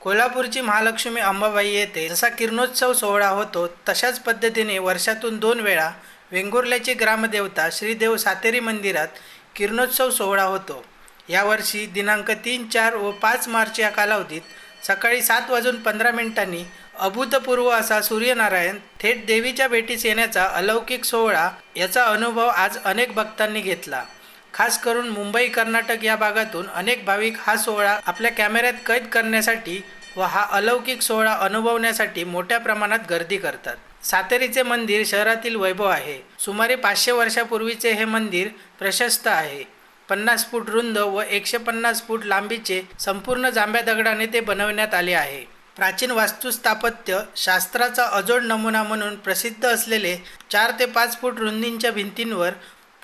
कोल्हापूरची महालक्ष्मी अंबाबाई येथे जसा किरणोत्सव सोहळा होतो तशाच पद्धतीने वर्षातून दोन वेळा वेंगुर्ल्याची ग्रामदेवता श्रीदेव सातेरी मंदिरात किरणोत्सव सोहळा होतो. यावर्षी दिनांक तीन चार व पाच मार्च या कालावधीत सकाळी सात वाजून पंधरा मिनिटांनी अभूतपूर्व असा सूर्यनारायण थेट देवीच्या भेटीस येण्याचा अलौकिक सोहळा याचा अनुभव आज अनेक भक्तांनी घेतला. खास करून मुंबई कर्नाटक या भागातून अनेक भाविक हा सोहळा आपल्या कॅमेऱ्यात कैद करण्यासाठी व हा अलौकिक सोहळा अनुभवण्यासाठी मोठ्या प्रमाणात गर्दी करतात. सातेरीचे मंदिर शहरातील वैभव आहे. सुमारे पाचशे वर्षापूर्वीचे हे मंदिर प्रशस्त आहे. पन्नास फूट रुंद व एकशे पन्नास फूट लांबीचे संपूर्ण जांभ्या दगडाने ते बनवण्यात आले आहे. प्राचीन वास्तुस्थापत्य शास्त्राचा अजोड नमुना म्हणून प्रसिद्ध असलेले चार ते पाच फूट रुंदींच्या भिंतींवर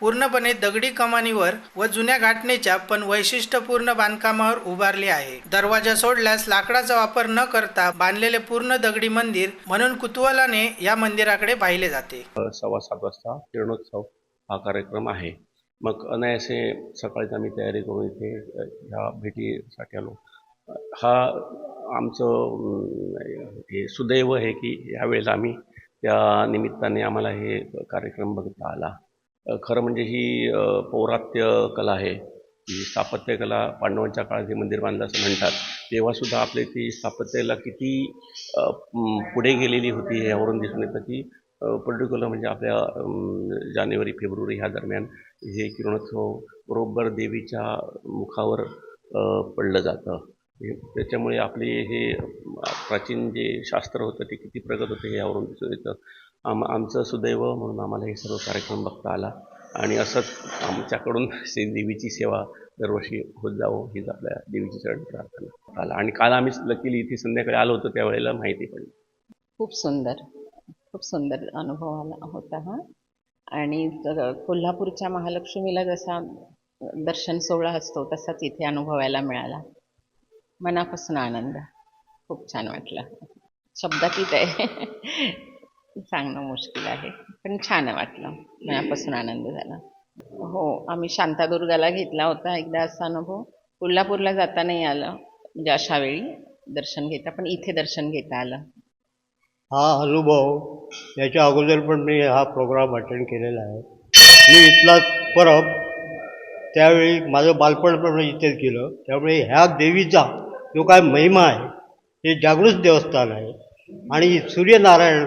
पूर्णपणे दगडी कमानीवर व जुन्या घाटणीच्या पण वैशिष्ट्यपूर्ण बांधकामावर उभारले आहे. दरवाजा सोडल्यास लाकडाचा वापर न करता बांधलेले पूर्ण दगडी मंदिर म्हणून कुतूहलाने या मंदिराकडे पाहिले जाते. सव्वा सात वाजता किरणोत्सव हा कार्यक्रम आहे. मग अनायासे सकाळीच आम्ही तयारी करून इथे ह्या भेटीसाठी आलो. हा आमचं हे सुदैव आहे की ह्यावेळेला आम्ही त्या निमित्ताने आम्हाला हे कार्यक्रम बघता आला. खरं म्हणजे ही पौरात्य कला आहे. ही स्थापत्यकला पांडवांच्या काळात हे मंदिर बांधलं असं म्हणतात. तेव्हासुद्धा आपली ती स्थापत्यला किती पुढे गेलेली होती हे यावरून दिसून येतं की पर्टिक्युलर म्हणजे आपल्या जानेवारी फेब्रुवारी ह्या दरम्यान हे किरणोत्सव बरोबर देवीच्या मुखावर पडलं जातं. हे- त्याच्यामुळे आपले हे प्राचीन जे शास्त्र होतं ते किती प्रगत होते हे यावरून दिसून येतं. आम आमचं सुदैव म्हणून आम्हाला हे सर्व कार्यक्रम बघता आला. आणि असंच आमच्याकडून श्री देवीची सेवा दरवर्षी होत जावं हीच आपल्या देवीची चरण प्रार्थना आला. आणि काल आम्ही लकीली इथे संध्याकाळी आलो होतो त्यावेळेला माहिती पडली. खूप सुंदर खूप सुंदर अनुभव आला होता हा. आणि कोल्हापूरच्या महालक्ष्मीला जसा दर्शन सोहळा असतो तसाच इथे अनुभवायला मिळाला. मनापासून आनंद. खूप छान वाटलं. शब्दातीत आहे. सांगणं मुश्किल आहे. पण छान वाटलं. मनापासून आनंद झाला. हो आम्ही शांतादुर्गाला घेतला होता. एकदा असा अनुभव. कोल्हापूरला जाता नाही आलं. म्हणजे अशा वेळी दर्शन घेता पण इथे दर्शन घेता आलं. हा अनुभव याच्या अगोदर पण मी हा प्रोग्राम अटेंड केलेला आहे. मी इथला परब त्यावेळी माझं बालपण पण इथेच केलं त्यामुळे ह्या देवीचा जो काय महिमा आहे हे जागृत देवस्थान आहे. आणि सूर्यनारायण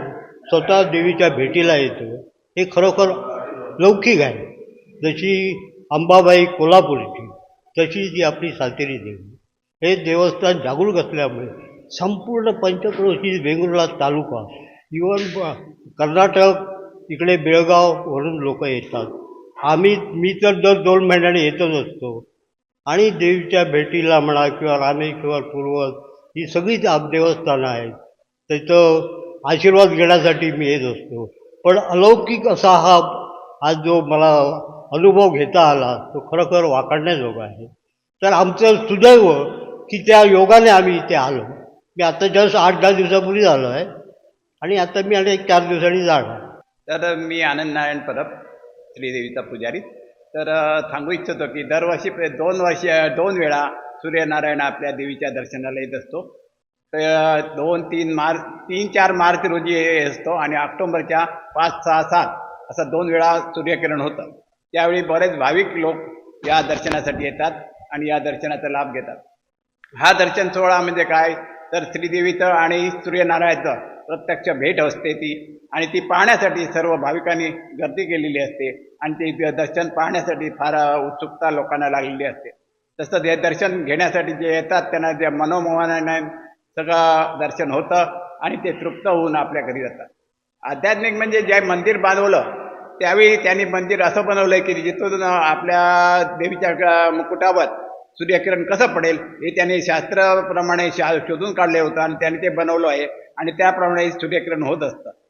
स्वतः देवीच्या भेटीला येतो. हे खरोखर लौकिक आहे. जशी अंबाबाई कोल्हापूरची तशी ती आपली सातेरी देवी. हे देवस्थान जागरूक असल्यामुळे संपूर्ण पंचक्रोशी वेंगुर्ला तालुका इवन कर्नाटक इकडे बेळगाववरून लोक येतात. आम्ही मी तर दर दोन महिन्याने येतच असतो. आणि देवीच्या भेटीला म्हणा किंवा रामेश्वर पूर्वज ही सगळीच आप देवस्थानं आहेत. त्याचं आशीर्वाद घेण्यासाठी मी येत असतो. पण अलौकिक असा हा आज जो मला अनुभव घेता आला तो खरोखर वाकडण्याजोगा आहे. तर आमचं सुदैव की त्या योगाने आम्ही इथे आलो. मी आता जस्ट आठ दहा दिवसापूर्वी आलो आहे. आणि आता मी आणि एक चार दिवसांनी जाणार. तर मी आनंद नारायण परब श्रीदेवीचा पुजारी. तर सांगू इच्छितो की दरवर्षी दोन वर्ष दोन वेळा सूर्यनारायण आपल्या देवीच्या दर्शनाला येत असतो. तर दोन तीन मार्च तीन चार मार्च रोजी हे असतो आणि ऑक्टोबरच्या पाच सहा सात असं दोन वेळा सूर्यकिरण होतं. त्यावेळी बरेच भाविक लोक या दर्शनासाठी येतात आणि या दर्शनाचा लाभ घेतात. हा दर्शन सोहळा म्हणजे काय? तर श्रीदेवीचं आणि सूर्यनारायणचं प्रत्यक्ष भेट असते ती आणि ती पाहण्यासाठी सर्व भाविकांनी गर्दी केलेली असते आणि ते दर्शन पाहण्यासाठी फार उत्सुकता लोकांना लागलेली असते. तसंच हे दर्शन घेण्यासाठी जे येतात त्यांना जे मनोमोहनाने सगळं दर्शन होतं आणि ते तृप्त होऊन आपल्या घरी जातात. आध्यात्मिक म्हणजे जे मंदिर बांधवलं त्यावेळी त्यांनी मंदिर असं बनवलं की जिथून आपल्या देवीच्या मुकुटावर सूर्यकिरण कसं पडेल हे त्यांनी शास्त्राप्रमाणे शा शोधून काढले होतं आणि त्यांनी ते बनवलं आहे. आणि त्याप्रमाणे सूर्यकिरण होत असतं.